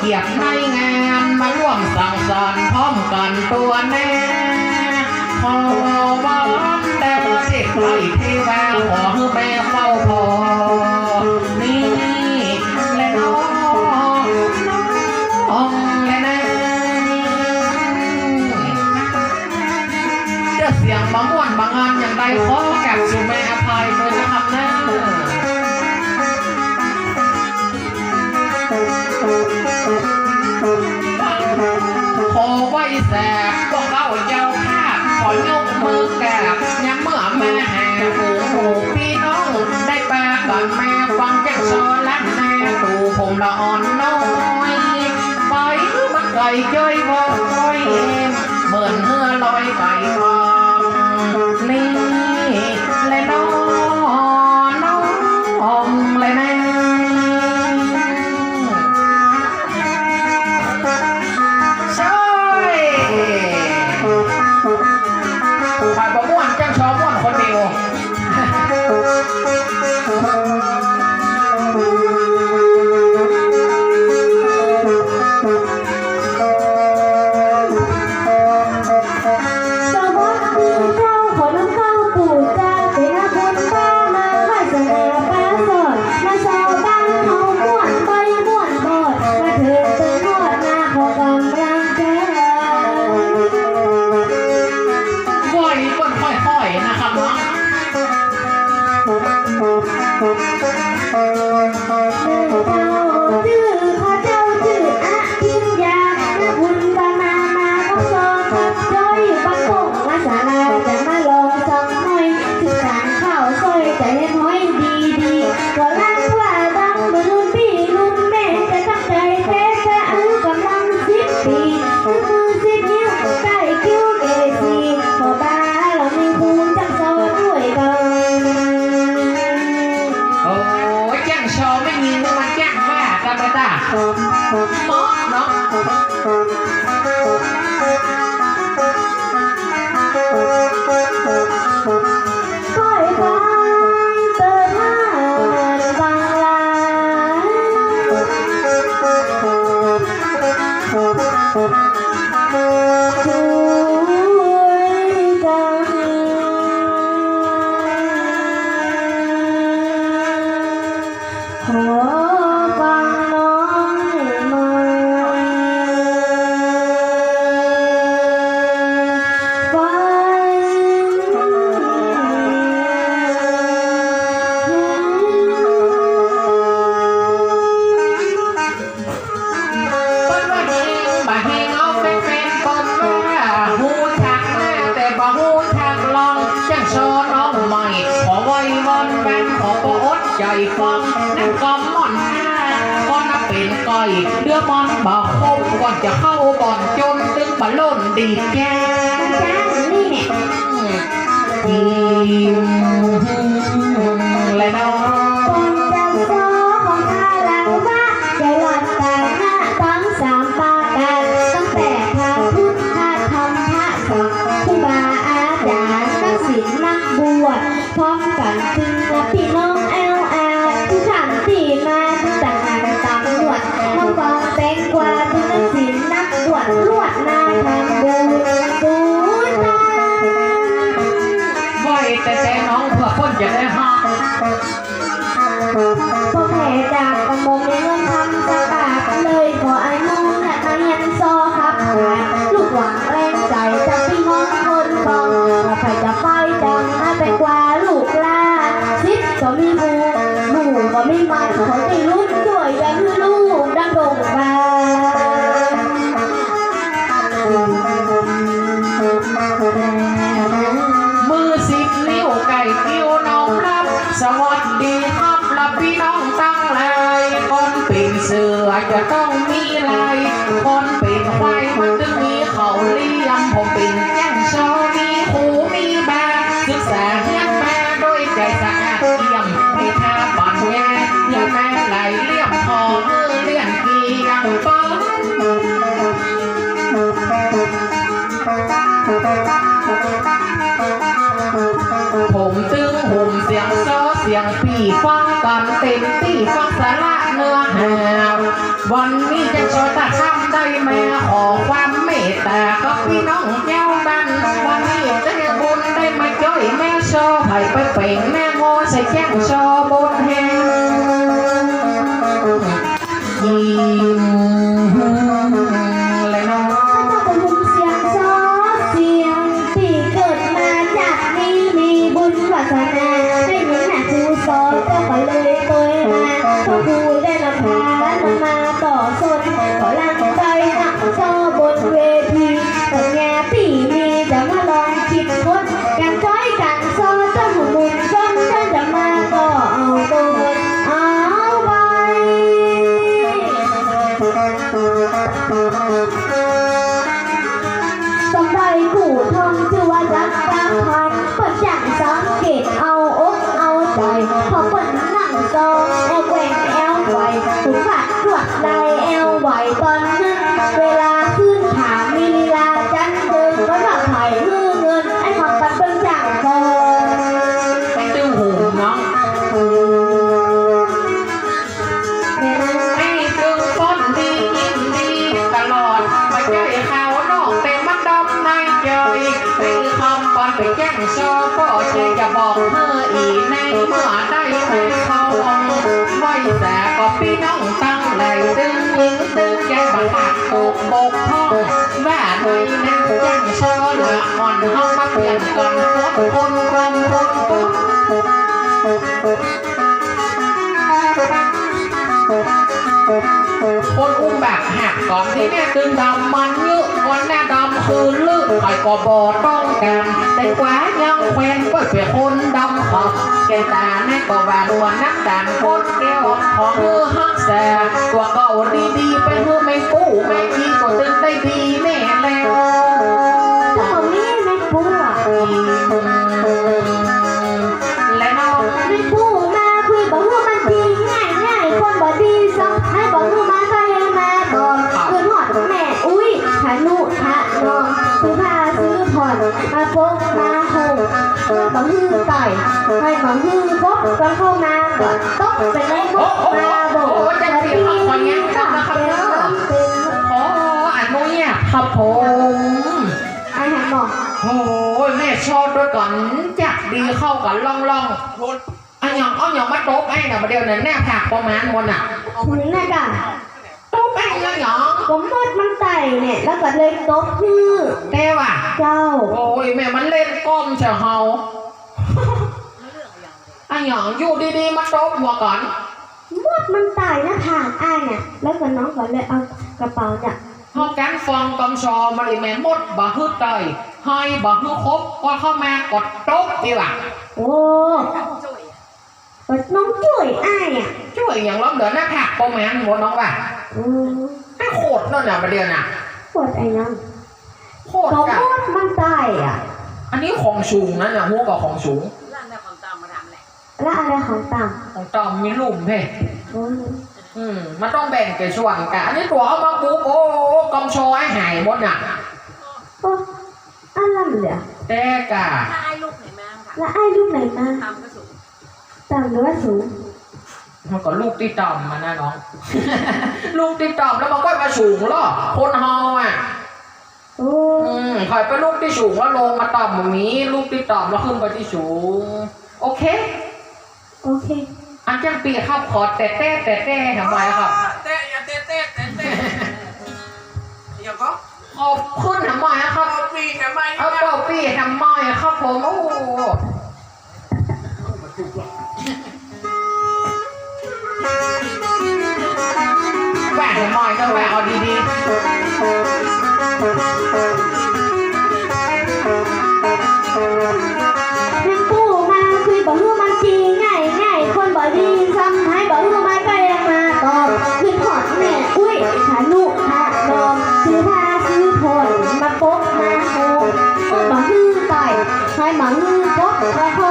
เกียรติในงานมาร่วมสั่งสอนพร้อมกันตัวแน่พอบ้านแต่ประเทศไทยเทวาหัวแม่เฝ้าพอนี่และน้องน้องและนาเสียงบางวันบางงานอย่างใดขอกับสุแม่ เดือมันบ่คมก่อนจะเข้าบ่อนจนตึงบ่ล่นดีแกจ้านี่เนี่ยยิ้มและน้อ เสือจะต้องมีลายคนเป็นควายมัน วันนี้จะโชอตาคำได้แม่ขอความเมตตาก็พี่น้องเจ้าบ้านวันนี้จะบุญได้มาจ้อยแม่โชอไผ่ไปเป่งแม่โง่ใส่แจ้งชอบน อ บังคับตกบกพร่องว่าโดยนั่งจ้งชอเหลืออ่อนห้องมาเปลี่ยนกันคนคนกลมคนกลมคนอุ้มแบบหักก่อนที่แม่ตึงดำมันเยอะวันแน่ดำคือลึกใครก็บอต้องกันแต่กว่ายังแควนก็เป็นคนดำขอบแกตาแม่ก็ว่าดวนนักดันคนแก้วของมือฮักแสตัวเก่าดีๆเป็นมือไม่กู้ ฮือต่อยให้บอกฮือบ๊อบก็เข้ามาต้องเป็นไอ้บ๊อบมาบอกจะดีต่างเป็นต้องเป็นโอ้อันนู้นเนี่ยครับผมไอ้หันบอกโอ้ยแม่ชอบด้วยก่อนจักดีเข้ากันล่องล่องอันหยองเอาหยองมาโต๊ะไอ้น่ะมาเดียวนั้นแน่ผักประมาณมนอะถึงนะกันโต๊ะไอ้ยังหยองผมมดมันไต่เนี่ยแล้วก็เลยตบฮือเต้ว่ะเจ้า โอ้ยแม่มันเล่นก้มเชียวเฮา อันหยองอยู่ดีๆมาโต๊ะหัวก่อนมดมันตายน้าผากอ้ายเนี่ยแล้วก็น้องก็เลยเอากระเป๋าเนี่ยเฮากันฟองกำชอมาดิแม่มดบ่ฮึดเตยให้บ่ฮึครบก็เข้ามากดโต๊ะดีว่ะโอ้เปิดน้องจุ๋ยอ้ายอะช่วยอย่างล้อมเหลือหน้าผักประมาณหมดน้องว่ะอืมไอ้โคตรนั่นน่ะมาเดียวน่ะปวดไอ้น้องโคตรมดมันตายอะ อันนี้ของสูงนะเนี่ยหัวกับของสูง แหละแล้วอะไรของต่ของตอมมีลุ่มเพ่ำอืมอืมมันต้องแบ่งเป็นส่วนกันอันนี้ตัวเอามาปุ๊บโอ้กำชอให้หายหมดน่ะโอ้อะไรเหลือแต่กะถ้าไอ้ลูกไหนมาค่ะแล้วไอ้ลูกไหนมาทำก็สูงต่ำหรือว่าสูงมันก็ลูกที่ตอมมานะน้อง ลูกที่ตอมแล้วมันก็มาสูงล่อคนเฮาอะโอ้อืมคอยไปลูกที่สูงแล้วลงมาต่ำแบบนี้ ลูกที่ต่ำแล้วขึ้นไปที่สูง โอเค โอเค อันจังปีครับขอแต่แต่แต่แต่ทำไมครับเตะอย่าเตะเตะเตะเตะอย่าก็ขอบคุณทำไมครับเอาปีทำไมเอาเป่าปีทำไมครับผมโอ้โหแหวนทำไมต้องแหวนเอาดีๆ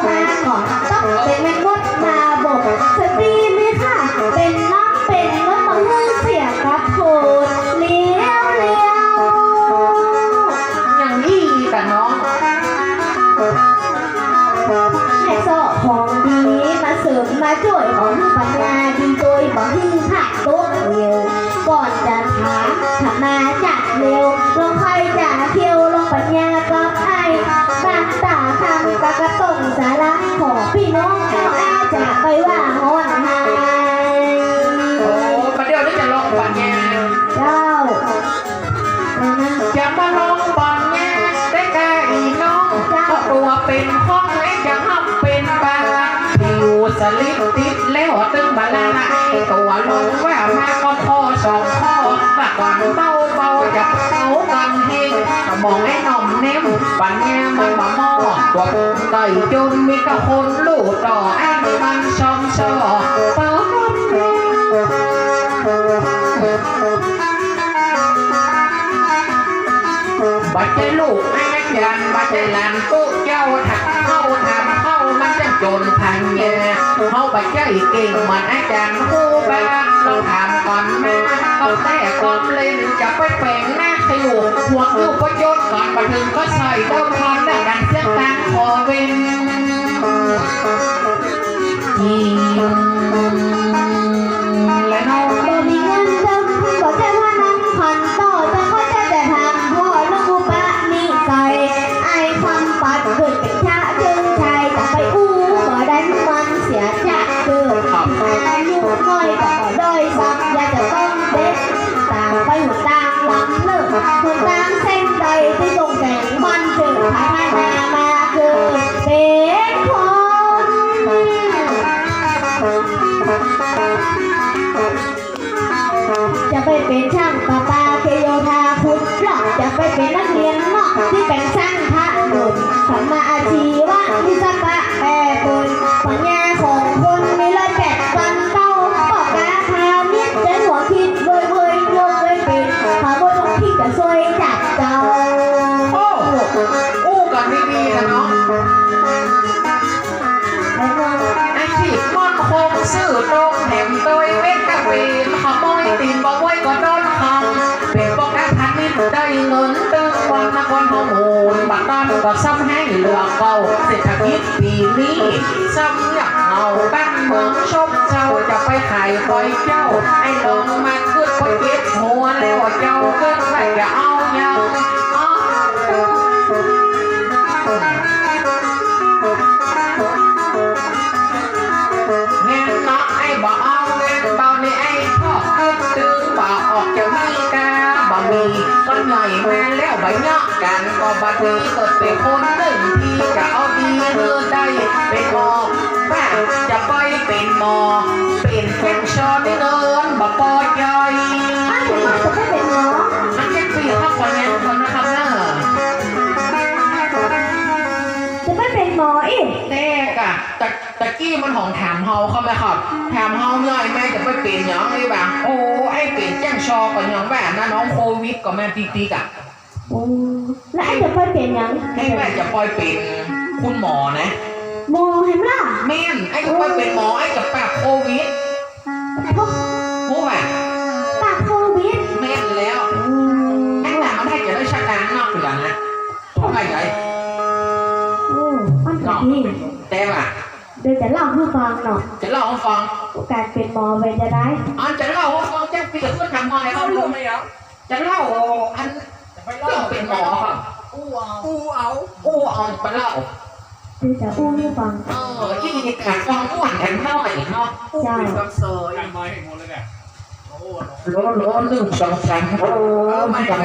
มาก่อนต้องเป็นแม่มดมาบกสตรีไหมค่ะ เป็นน้องเป็นรถบอกฮือเสียกับโคตรเลี้ยวเลี้ยวอย่างนี้กับน้องแม่สอของดีมาเสริมมาช่วยของปัญญาดีโดยบอกให้ผักโต๊ะเร็วก่อนจะถามถามาจัดเร็วลงใครจะเที่ยวลงปัญญา มองไอ้หน่อมเน้มปันแง่มันมามอตัวไก่จนมีกระคนลูกต่อแอ้มันชอมชอเปิดบัดใจลูกแอ้นักยันบัดใจหลานกุ๊กเจ้าถักเข้าทำ มันจะจนพังแย่เข้าไปใจเก่งเหมันอาจารย์ครูบาเราถามก่อนแม่ก็แต่ก่อนเล่นจะไปเป่งหน้าขยุกหัวลูกก็ยศก่อนบัดถึงก็ใส่เต้าคอนดังเสียงตังคอเวน อู้กันดีๆนะน้องไอ้น้องไอ้ที่มันคงซื้อตรงแถมโดยเวทกะเวนขโมยตีนบอกไว้ก็โดนขังเป็นบอกแค่พันนิดได้เงินเตึงวันนครฮอร์โมนบัตรนั้นก็ซ้ำให้เหลือเก่าเศรษฐกิจปีนี้ซ้ำอยากเอาบ้านเมืองชมเจ้าจะไปขายคอยเจ้าไอ้ลงมาขึ้นคอยเก็บหัวแล้วเจ้าขึ้นไปจะเอายังอ๋ กันก็บัดเกิดเป็นคนหนึ่งที่จะเอาดีเมื่อได้เป็นหมอแม่จะไปเป็นหมอ เป็นแค่ชอนี่เนินบ่ปอใจอ้าถึงว่าจะไม่เป็นหมอมันแค่ปีเข้าคนนี้คนนะครับเนอะจะไม่เป็นหมออีกแน่กะตะตะกี้มันของถามเฮาเข้าไหมครับถามเฮาเนี่ยไอ้แม่จะไปเป็นหยังไงบ้างโอ้ไอ้เป็นแจ้งชอก่อนยังแบบนะน้องโควิดก็แม่ติ๊กติ๊กอะโอ้ แล้วไอ้จะไปเป็นหยังไอ้แม่จะปล่อยเป็นคุณหมอนะหมอเห็นล่ะแม่นไอ้จะปล่อยเป็นหมอไอ้จะปราบโควิดพวกรู้ไหมปากโควิดแม่นแล้วไอ้แต่มันให้จะได้ชักการนอกอยู่แล้วนะต้องไงไงโอ้มันก็ดีแต่ว่าเดี๋ยวจะเล่าให้ฟังหน่อยจะเล่าให้ฟังการเป็นหมอเป็นจะได้อันจะเล่าให้ฟังแจ้งปีกับเพื่อนทำไงคเอารับลูลุกงไม่เอาจะเล่าอัน ไปเรื่องเป็นหมอครับอู้เอาอู้เอาอู้เอาไปเล่าคือจะอู้ให้ฟังเออที่มีการฟังม่วนกันหน่อยเนาะเจ้าเป็นความโซยทำมาให้หมดเลยเนี่ยโอ้โหโลโลหนึ่งสองสามโอ้มันจะ